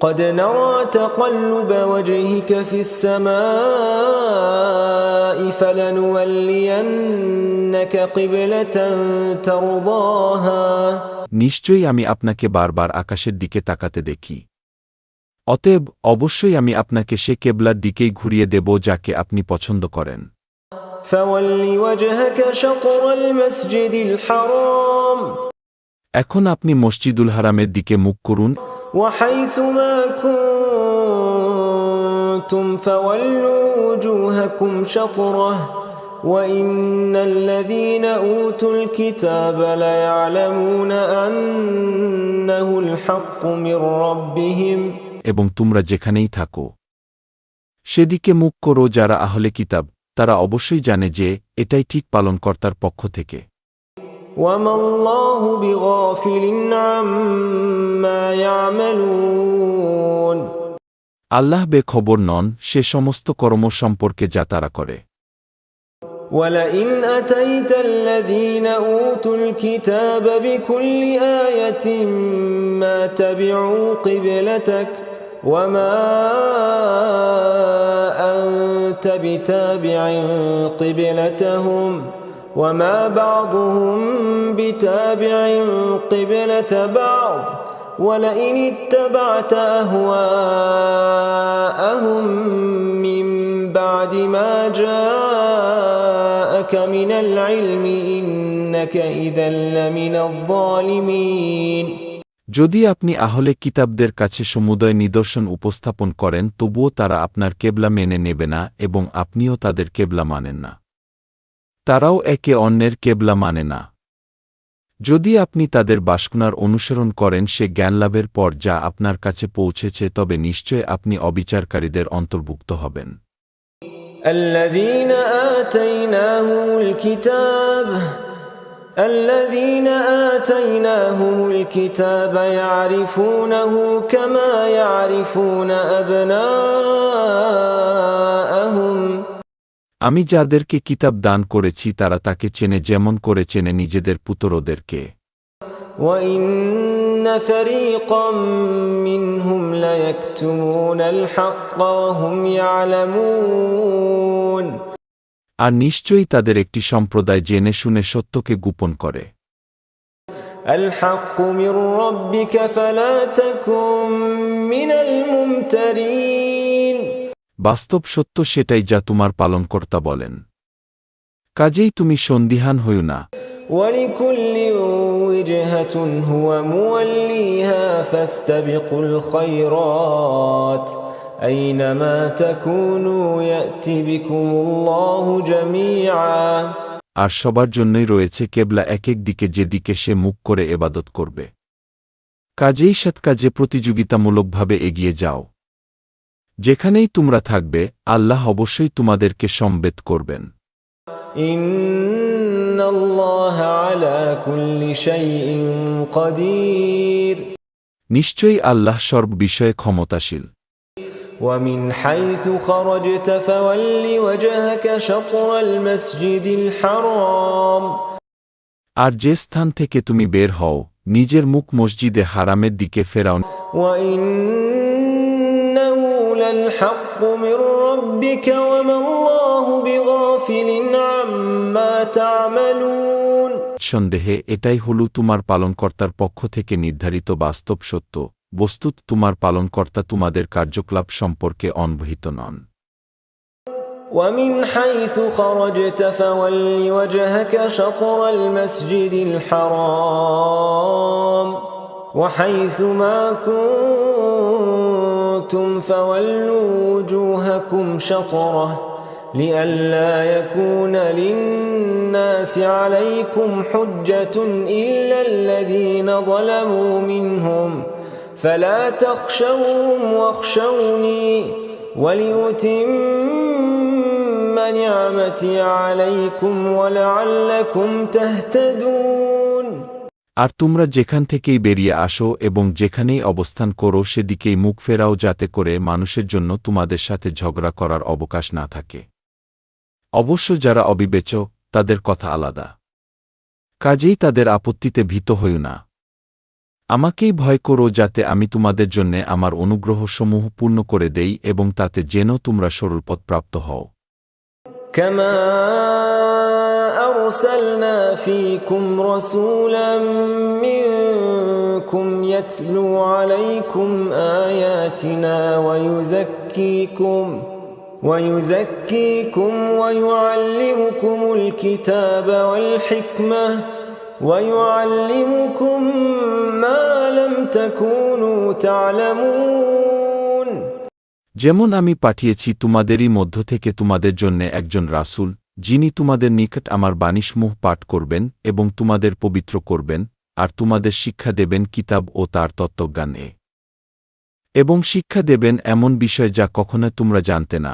قد نرى تقلب وجهك في السماء فلنولينك قبلة ترضاها নিশ্চয়ই আমি আপনাকে বারবার আকাশের দিকে তাকাতে দেখি অতএব অবশ্যই আমি আপনাকে সে কেবলার দিকেই ঘুরিয়ে দেব যাকে আপনি পছন্দ করেন فول وجهك شطر المسجد الحرام এখন আপনি মসজিদুল হারামের দিকে মুখ করুন وحيث ما كنتم فولوا وجوهكم شطره وإن الذين أوتوا الكتاب ليعلمون أنه الحق من ربهم এবং তোমরা যেখানেই থাকো সেদিকে মুখ করো যারা আহলে কিতাব তারা অবশ্যই জানে যে এটাই ঠিক পালনকর্তার পক্ষ থেকে وما الله بغافل عما يعملون আল্লাহ বেখবর নন সে সমস্ত কর্ম সম্পর্কে যা তারা করে ولئن أتيت الذين أوتوا الكتاب بكل آية ما تبعوا قبلتك وما أنت بتابع قبلتهم وما بعضهم بتابع قبلة بعض ولئن اتبعت أهواءهم من بعد ما جاءك من العلم إنك إذا لمن الظالمين যদি আপনি আহলে কিতাবদের কাছে সমুদয় নিদর্শন উপস্থাপন করেন তবুও তারা আপনার কেবলা মেনে নেবে না এবং আপনিও তাদের কেবলা মানেন না তারাও একে অন্যের কেবলা মানে না যদি আপনি তাদের বাসকুনার অনুসরণ করেন সে জ্ঞানলাভের পর যা আপনার কাছে পৌঁছেছে তবে নিশ্চয় আপনি অবিচারকারীদের অন্তর্ভুক্ত হবেন الذين آتيناهم الكتاب الذين آتيناهم الكتاب يعرفونه كما يعرفون أبناءهم আমি যাদেরকে কিতাব দান করেছি তারা তাকে চেনে যেমন করে চেনে নিজেদের পুতরদেরকে وإن فريقا منهم ليكتمون الحق وهم يعلمون আর নিশ্চয়ই তাদের একটি সম্প্রদায় জেনে শুনে সত্যকে গোপন করে الحق من ربك فلا تكن من الممترين বাস্তব সত্য সেটাই যা তোমার পালনকর্তা বলেন কাজেই তুমি সন্দিহান হইও না ولكل وجهة هو موليها فاستبقوا الخيرات أينما تكونوا يأت بكم الله جميعا আর সবার জন্যই রয়েছে কেবলা এক এক দিকে যেদিকে সে মুখ করে এবাদত করবে কাজেই সৎকাজে প্রতিযোগিতামূলকভাবে এগিয়ে যাও যেখানেই তোমরা থাকবে আল্লাহ অবশ্যই তোমাদেরকে সম্বেদ করবেন إن الله على كل شيء قدير নিশ্চয়ই আল্লাহ সর্ব বিষয়ে ক্ষমতাশীল ومن حيث خرجت فول وجهك شطر المسجد الحرام আর যে স্থান থেকে তুমি বের হও নিজের মুখ মসজিদে হারামের দিকে ফেরাও وإنه للحق من ربك وما الله بغافل عما تعملون সন্দেহে এটাই হল তোমার পালনকর্তার পক্ষ থেকে নির্ধারিত বাস্তব সত্য বস্তুত তোমার পালনকর্তা তোমাদের কার্যকলাপ সম্পর্কে অনবহিত নন ومن حيث خرجت فول وجهك شطر المسجد الحرام وحيث ما كنتم فولوا وجوهكم شطرة لئلا يكون للناس عليكم حجة إلا الذين ظلموا منهم فلا تخشوهم واخشوني وليتم نعمتي عليكم ولعلكم تهتدون আর তোমরা যেখান থেকেই বেরিয়ে আসো এবং যেখানেই অবস্থান করো সেদিকেই মুখ ফেরাও যাতে করে মানুষের জন্য তোমাদের সাথে ঝগড়া করার অবকাশ না থাকে অবশ্য যারা অবিবেচ তাদের কথা আলাদা কাজেই তাদের আপত্তিতে ভীত হইও না আমাকেই ভয় করো যাতে আমি তোমাদের জন্যে আমার অনুগ্রহসমূহ পূর্ণ করে দেই এবং তাতে যেন তোমরা সরলপথপ্রাপ্ত হও كما أرسلنا فيكم رسولا منكم يتلو عليكم آياتنا ويزكيكم ويزكيكم ويعلمكم الكتاب والحكمة ويعلمكم ما لم تكونوا تعلمون যেমন আমি পাঠিয়েছি তোমাদেরই মধ্য থেকে তোমাদের জন্যে একজন রাসূল যিনি তোমাদের নিকট আমার বাণীসমূহ পাঠ করবেন এবং তোমাদের পবিত্র করবেন, আর তোমাদের শিক্ষা দেবেন কিতাব ও তার তত্ত্বজ্ঞানে এবং শিক্ষা দেবেন এমন বিষয় যা কখনো তোমরা জানতে না।